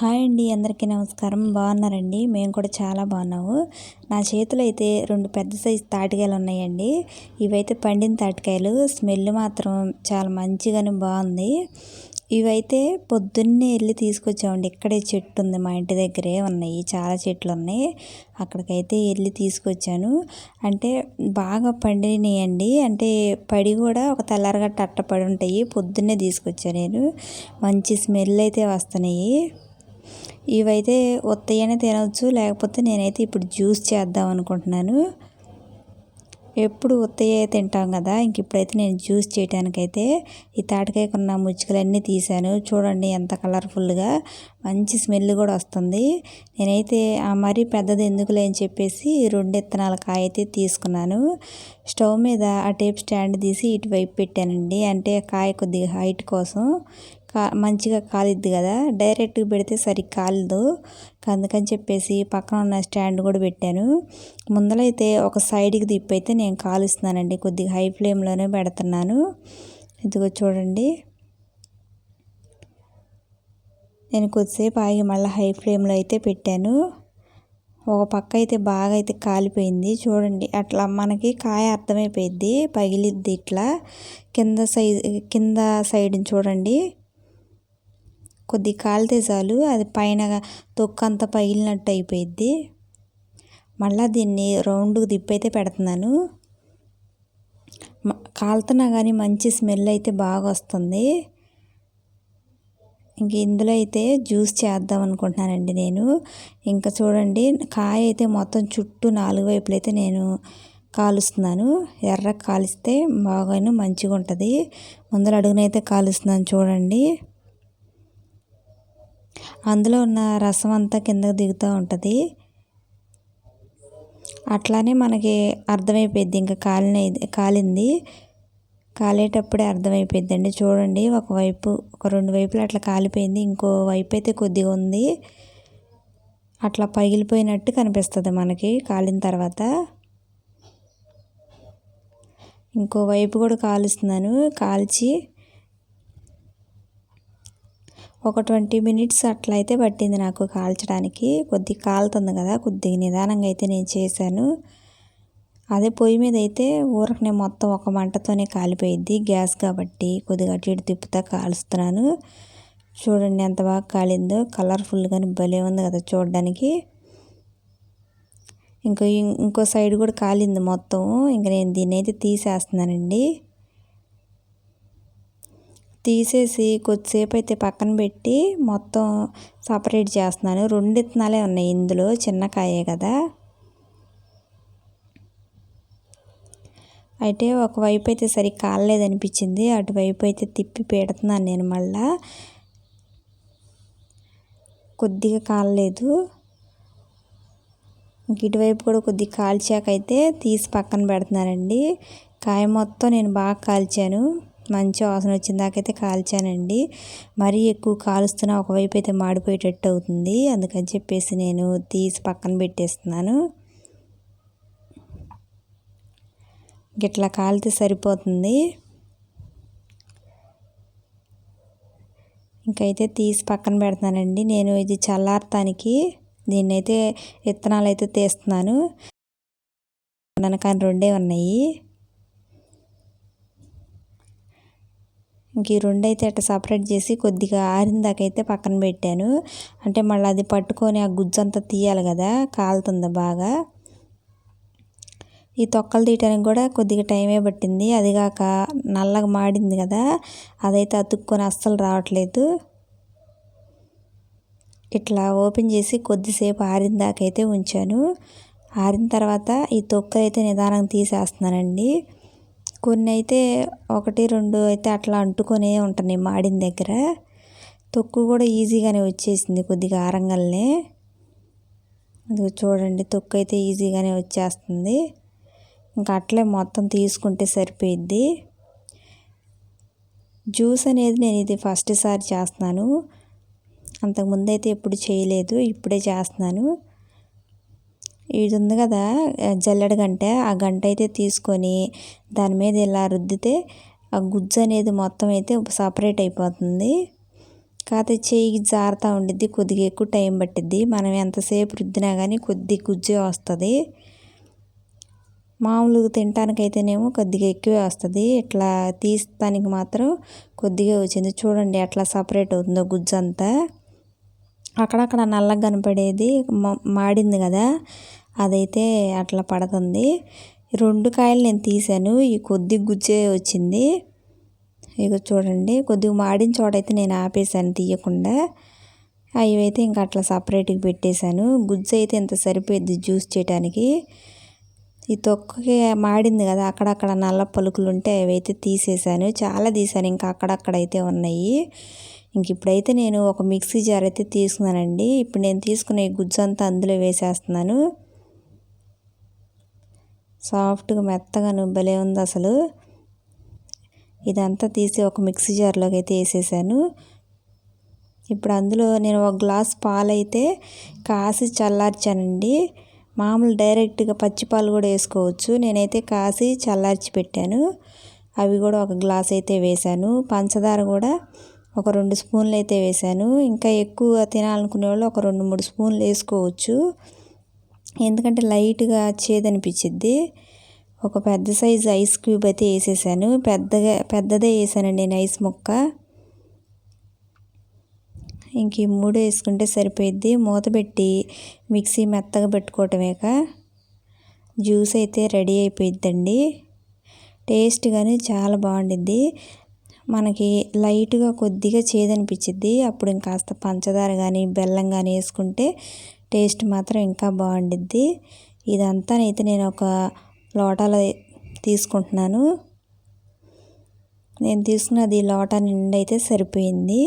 Hi అండి అందరికీ నమస్కారం. బాగున్నారండి? మేము కూడా చాలా బాగున్నాము. నా చేతిలో అయితే రెండు పెద్ద సైజు తాటికాయలు ఉన్నాయండి. ఇవైతే పండిన తాటికాయలు. స్మెల్ మాత్రం చాలా మంచిగానే బాగుంది. ఇవైతే పొద్దున్నే వెళ్ళి తీసుకొచ్చామండి. ఇక్కడే చెట్టు ఉంది మా ఇంటి దగ్గరే ఉన్నాయి. చాలా చెట్లు ఉన్నాయి. అక్కడికైతే వెళ్ళి తీసుకొచ్చాను. అంటే బాగా పండినాయండి. అంటే పడి కూడా ఒక తెల్లారగట్ట అట్ట పడి ఉంటాయి. పొద్దున్నే తీసుకొచ్చాను నేను. మంచి స్మెల్ అయితే వస్తున్నాయి. ఇవైతే ఒత్తయ్యనే తినవచ్చు లేకపోతే నేనైతే ఇప్పుడు జ్యూస్ చేద్దాం అనుకుంటున్నాను. ఎప్పుడు ఉత్తయ్యే తింటాం కదా ఇంక ఇప్పుడైతే నేను జ్యూస్ చేయడానికైతే ఈ తాటికాయకున్న ముచ్చుకలన్నీ తీశాను. చూడండి ఎంత కలర్ఫుల్గా మంచి స్మెల్ కూడా వస్తుంది. నేనైతే ఆ మరీ పెద్దది ఎందుకులే అని చెప్పేసి రెండు ఇత్తనాల కాయ అయితే తీసుకున్నాను. స్టవ్ మీద ఆ టేప్ స్టాండ్ తీసి ఇటువైపు పెట్టానండి. అంటే కాయ కొద్దిగా హైట్ కోసం కా మంచిగా కాలిద్ది కదా డైరెక్ట్గా పెడితే సరిగ్గా కాలదు అందుకని చెప్పేసి పక్కన ఉన్న స్టాండ్ కూడా పెట్టాను. ముందలైతే ఒక సైడ్కి తిప్పి అయితే నేను కాలుస్తున్నానండి కొద్దిగా హై ఫ్లేమ్లోనే పెడుతున్నాను. ఇదిగో చూడండి. నేను కొద్దిసేపు ఆగి మళ్ళీ హై ఫ్లేమ్లో అయితే పెట్టాను. ఒక పక్క అయితే బాగా అయితే కాలిపోయింది. చూడండి అట్లా మనకి కాయ అర్థమైపోయింది పగిలిద్ది ఇట్లా. కింద సైజ్ కింద సైడ్ చూడండి. కొద్ది కాలితే చాలు అది పైన తొక్కంత పగిలినట్టు అయిపోయిద్ది. మళ్ళీ దీన్ని రౌండ్కి తిప్పైతే పెడుతున్నాను. కాలుతున్నా కానీ మంచి స్మెల్ అయితే బాగా వస్తుంది. ఇంక ఇందులో అయితే జ్యూస్ చేద్దాం అనుకుంటున్నానండి నేను. ఇంకా చూడండి కాయ అయితే మొత్తం చుట్టూ నాలుగు వైపులు అయితే నేను కాలుస్తున్నాను. ఎర్ర కాలిస్తే బాగాను మంచిగా ఉంటుంది ముందర అడుగునైతే కాలుస్తున్నాను చూడండి. అందులో ఉన్న రసం అంతా కిందకు దిగుతూ ఉంటుంది. అట్లానే మనకి అర్థమైపోయింది ఇంకా కాలిన కాలింది. కాలేటప్పుడే అర్థమైపోయింది అండి చూడండి ఒకవైపు ఒక రెండు వైపులు అట్లా కాలిపోయింది. ఇంకో వైపు అయితే కొద్దిగా ఉంది. అట్లా పగిలిపోయినట్టు కనిపిస్తుంది మనకి కాలిన తర్వాత. ఇంకో వైపు కూడా కాలుస్తున్నాను. కాల్చి ఒక ట్వంటీ మినిట్స్ అట్లా అయితే పట్టింది నాకు కాల్చడానికి. కొద్దిగా కాలుతుంది కదా కొద్దిగా నిదానంగా అయితే నేను చేశాను. అదే పొయ్యి మీద అయితే ఊరకనే మొత్తం ఒక మంటతోనే కాలిపోయిద్ది. గ్యాస్ కాబట్టి కొద్దిగా అటు ఇటు తిప్పుతా కాలుస్తున్నాను. చూడండి ఎంత బాగా కాలిందో. కలర్ఫుల్గా భలే ఉంది కదా చూడడానికి. ఇంకో ఇంకో సైడ్ కూడా కాలింది మొత్తం ఇంక నేను దీన్ని అయితే తీసేస్తున్నానండి. తీసేసి కొద్దిసేపు అయితే పక్కన పెట్టి మొత్తం సపరేట్ చేస్తున్నాను. రెండు ఇత్తనాలే ఉన్నాయి ఇందులో చిన్న కాయే కదా. అయితే ఒకవైపు అయితే సరి కాలేదనిపించింది అటువైపు అయితే తిప్పి పెడుతున్నాను నేను మళ్ళా. కొద్దిగా కాలలేదు. ఇటువైపు కూడా కొద్దిగా కాల్చాకైతే తీసి పక్కన పెడుతున్నానండి. కాయ మొత్తం నేను బాగా కాల్చాను. మంచి వాసన వచ్చిన దాకైతే కాల్చానండి. మరీ ఎక్కువ కాలుస్తున్నా ఒకవైపు అయితే మాడిపోయేటట్టు అవుతుంది. అందుకని చెప్పేసి నేను తీసి పక్కన పెట్టేస్తున్నాను. గిట్లా కాలితే సరిపోతుంది. ఇంకైతే తీసి పక్కన పెడతానండి. నేను ఇది చల్లారటానికి దీన్నైతే విత్తనాలు అయితే తీస్తున్నాను. కానీ రెండే ఉన్నాయి. ఇంక ఈ రెండు అయితే అట్లా సపరేట్ చేసి కొద్దిగా ఆరిందాకైతే పక్కన పెట్టాను. అంటే మళ్ళీ అది పట్టుకొని ఆ గుజ్జంతా తీయాలి కదా కాలుతుంది బాగా? ఈ తొక్కలు తీయటానికి కూడా కొద్దిగా టైమే పట్టింది. అది కాక నల్లగా మాడింది కదా అదైతే అతుక్కొని అస్సలు రావట్లేదు. ఇట్లా ఓపెన్ చేసి కొద్దిసేపు ఆరిన ఉంచాను. ఆరిన తర్వాత ఈ తొక్క అయితే నిదానంగా తీసేస్తున్నానండి. కొన్ని అయితే ఒకటి రెండు అయితే అట్లా అంటుకొనే ఉంటున్నాయి మాడిన దగ్గర. తొక్కు కూడా ఈజీగానే వచ్చేసింది కొద్దిగా ఆరంగల్నే. అది చూడండి తొక్కు అయితే ఈజీగానే వచ్చేస్తుంది. ఇంకా అట్లే మొత్తం తీసుకుంటే సరిపోయిద్ది. జ్యూస్ అనేది నేను ఇది ఫస్ట్ సారి చేస్తున్నాను. అంతకుముందు అయితే ఎప్పుడు చేయలేదు ఇప్పుడే చేస్తున్నాను. ఇది ఉంది కదా జల్లెడ గంట. ఆ గంట అయితే తీసుకొని దాని మీద ఇలా రుద్దితే ఆ గుజ్జు అనేది మొత్తం అయితే సపరేట్ అయిపోతుంది. కాకపోతే చేయికి జారుతూ ఉండిద్ది కొద్దిగా ఎక్కువ టైం పట్టిద్ది. మనం ఎంతసేపు రుద్దినా కానీ కొద్ది గుజ్జే వస్తుంది. మామూలుగా తినటానికైతేనేమో కొద్దిగా ఎక్కువే వస్తుంది. ఇట్లా తీస్తానికి మాత్రం కొద్దిగా వచ్చింది. చూడండి ఎట్లా సపరేట్ అవుతుందో గుజ్జు అంతా అక్కడక్కడ నల్లగా కనపడేది మాడింది కదా. అదైతే అట్లా పడుతుంది. రెండు కాయలు నేను తీసాను ఈ కొద్ది గుజ్జే వచ్చింది. ఇక చూడండి కొద్దిగా మాడిన చోట అయితే నేను ఆపేసాను తీయకుండా. అవి అయితే ఇంకా అట్లా సపరేట్గా పెట్టేశాను. గుజ్జు అయితే ఇంత సరిపోయింది జ్యూస్ చేయడానికి ఈ తొక్కకి మాడింది కదా అక్కడక్కడ నల్ల పలుకులు ఉంటే అవి అయితే తీసేసాను చాలా తీసాను ఇంకా అక్కడక్కడ అయితే ఉన్నాయి. ఇంక ఇప్పుడైతే నేను ఒక మిక్సీ జార్ అయితే తీసుకున్నానండి. ఇప్పుడు నేను తీసుకున్న ఈ గుజ్జు అంతా అందులో వేసేస్తున్నాను. సాఫ్ట్గా మెత్తగా భలే ఉంది అసలు. ఇదంతా తీసి ఒక మిక్సీ జార్లోకి అయితే వేసేసాను. ఇప్పుడు అందులో నేను ఒక గ్లాస్ పాలైతే కాసి చల్లార్చానండి. మామూలు డైరెక్ట్గా పచ్చిపాలు కూడా వేసుకోవచ్చు. నేనైతే కాసి చల్లార్చి పెట్టాను. అవి కూడా ఒక గ్లాస్ అయితే వేశాను పంచదార కూడా ఒక రెండు స్పూన్లు అయితే వేశాను ఇంకా ఎక్కువ తినాలనుకునే వాళ్ళు ఒక రెండు మూడు స్పూన్లు వేసుకోవచ్చు. ఎందుకంటే లైట్గా చేదనిపించిద్ది ఒక పెద్ద సైజు ఐస్ క్యూబ్ అయితే వేసేసాను. పెద్దగా పెద్దదే వేసానండి నేను ఐస్ ముక్క. ఇంక ఈ మూడు వేసుకుంటే సరిపోయిద్ది. మూత పెట్టి మిక్సీ మెత్తగా పెట్టుకోవటమేక. జ్యూస్ అయితే రెడీ అయిపోయిద్దండి. టేస్ట్ కానీ చాలా బాగుండిద్ది. మనకి లైట్గా కొద్దిగా చేదనిపించిద్ది అప్పుడు ఇంకాస్త పంచదార కానీ బెల్లం కానీ వేసుకుంటే టేస్ట్ మాత్రం ఇంకా బాగుండిద్ది. ఇదంతా అయితే నేను ఒక లోటాలో తీసుకుంటున్నాను. నేను తీసుకున్నది లోటా నిండా అయితే సరిపోయింది.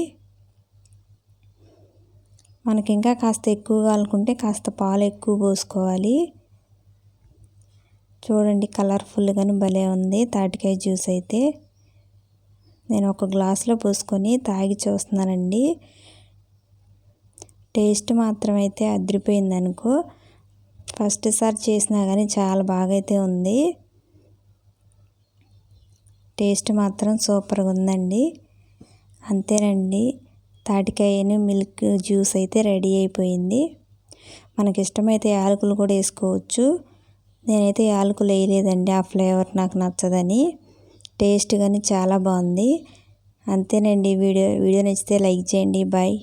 మనకి ఇంకా కాస్త ఎక్కువ అనుకుంటే కాస్త పాలు ఎక్కువ పోసుకోవాలి. చూడండి కలర్ఫుల్గాను భలే ఉంది తాటికాయ జ్యూస్ అయితే. నేను ఒక గ్లాస్లో పోసుకొని తాగి చూస్తున్నానండి. టేస్ట్ మాత్రం అయితే అదిరిపోయింది అనుకో ఫస్ట్ సారి చేసినా కానీ చాలా బాగా అయితే ఉంది. టేస్ట్ మాత్రం సూపర్గా ఉందండి అంతేనండి తాటికాయను మిల్క్ జ్యూస్ అయితే రెడీ అయిపోయింది. మనకి ఇష్టమైతే యాలకులు కూడా వేసుకోవచ్చు. నేనైతే యాలకులు వేయలేదండి ఆ ఫ్లేవర్ నాకు నచ్చదని. టేస్ట్ కానీ చాలా బాగుంది. అంతేనండి వీడియో వీడియో నచ్చితే లైక్ చేయండి బాయ్.